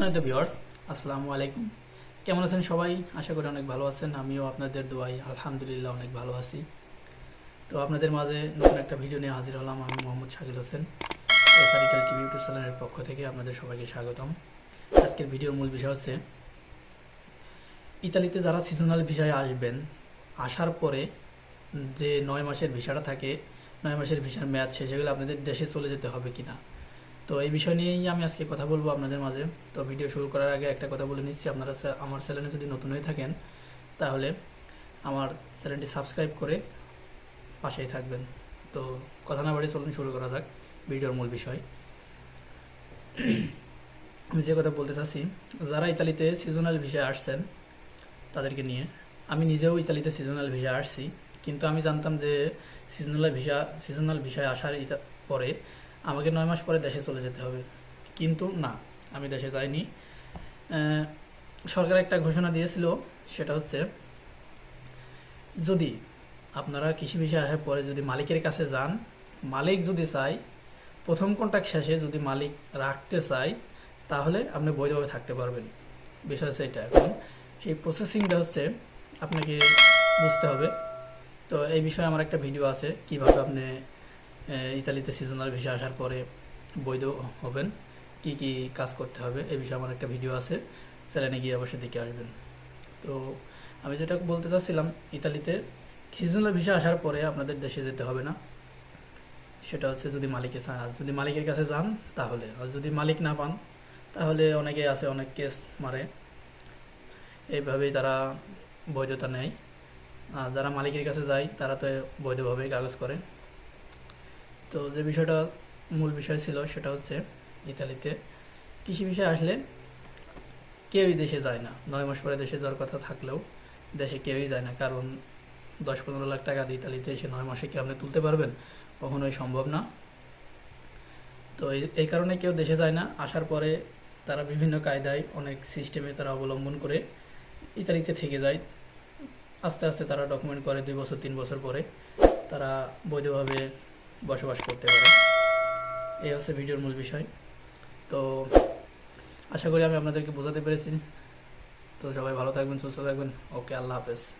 সম্মানিত ভিউয়ার্স আসসালামু আলাইকুম। কেমন আছেন সবাই? আশা করি অনেক ভালো আছেন। আমিও আপনাদের দোয়াই আলহামদুলিল্লাহ অনেক ভালো আছি। তো আপনাদের মাঝে নতুন একটা ভিডিও নিয়ে হাজির হলাম আমি মোহাম্মদ শাকিল হোসেন এসআরিটাল টিভি ইউটিউব চ্যানেলের পক্ষ থেকে আপনাদের সবাইকে স্বাগতম। আজকের ভিডিওর মূল বিষয় হচ্ছে, ইতালিতে যারা সিজনাল ভিসায় আসবেন, আসার পরে যে নয় মাসের ভিসাটা থাকে, নয় মাসের ভিসার মেয়াদ শেষ হয়ে গেলে আপনাদের দেশে চলে যেতে হবে কিনা? তো এই বিষয় নিয়েই আমি আজকে কথা বলব আপনাদের মাঝে। তো ভিডিও শুরু করার আগে একটা কথা বলে নিচ্ছি। আপনারা আমার চ্যানেলে যদি নতুন হয়ে থাকেন, তাহলে আমার চ্যানেলটি সাবস্ক্রাইব করে পাশেই থাকবেন। তো কথা না বাড়িয়ে চলুন শুরু করা যাক ভিডিওর মূল বিষয়। আমি যে কথা বলতে চাচ্ছি, যারা ইতালিতে সিজনাল ভিসায় আসছেন তাদেরকে নিয়ে, আমি নিজেও ইতালিতে সিজনাল ভিসা আসছি, কিন্তু আমি জানতাম যে সিজনাল ভিসা সিজনাল ভিসায় আসার পরে আমাকে নয় মাস পরে দেশে চলে যেতে হবে। কিন্তু না, আমি দেশে যাইনি। সরকার একটা ঘোষণা দিয়েছিল, সেটা হচ্ছে, যদি আপনারা কৃষি বিষয়ে আসার পরে যদি মালিকের কাছে যান, মালিক যদি চায়, প্রথম কন্ট্রাক্ট শেষে যদি মালিক রাখতে চায়, তাহলে আপনি বৈধভাবে থাকতে পারবেন। বিষয় হচ্ছে এটা। এখন সেই প্রসেসিংটা হচ্ছে, আপনাকে বুঝতে হবে। তো এই বিষয়ে আমার একটা ভিডিও আছে, কীভাবে আপনি ইতালিতে সিজনাল ভিসা আসার পরে বৈধ হবেন। কি কি কাজ করতে হবে এ বিষয়ে আমার একটা ভিডিও আছে চ্যানেলে গিয়ে অবশ্যই দেখে আসবেন। তো আমি যেটা বলতে চাচ্ছিলাম, ইতালিতে সিজনাল ভিসা আসার পরে আপনাদের দেশে যেতে হবে না। সেটা হচ্ছে যদি মালিকে চান আর যদি মালিকের কাছে যান, তাহলে। আর যদি মালিক না পান, তাহলে অনেকে আছে, অনেক কেস মারে। এইভাবেই তারা বৈধতা নেয়। আর যারা মালিকের কাছে যায়, তারা তো বৈধভাবেই কাগজ করে। তো যে বিষয়টা মূল বিষয় ছিল সেটা হচ্ছে ইতালিতে। কৃষি বিষয়ে আসলে কেউই দেশে যায় না। নয় মাস পরে দেশে যাওয়ার কথা থাকলেও দেশে কেউই যায় না। কারণ দশ পনেরো লাখ টাকা দিয়ে ইতালিতে এসে নয় মাসে কি আপনি তুলতে পারবেন? কখনোই সম্ভব না। তো এই- কারণে কেউ দেশে যায় না। আসার পরে তারা বিভিন্ন কায়দায় অনেক সিস্টেমে তারা অবলম্বন করে ইতালিতে থেকে যায়। আস্তে আস্তে তারা ডকুমেন্ট করে দুই বছর, তিন বছর পরে তারা বৈধভাবে বসবাস করতে পারে। এই হচ্ছে ভিডিওর মূল বিষয়। তো আশা করি আমি আপনাদেরকে বোঝাতে পেরেছি। তো সবাই ভালো থাকবেন, সুস্থ থাকবেন। ওকে, আল্লাহ হাফেজ।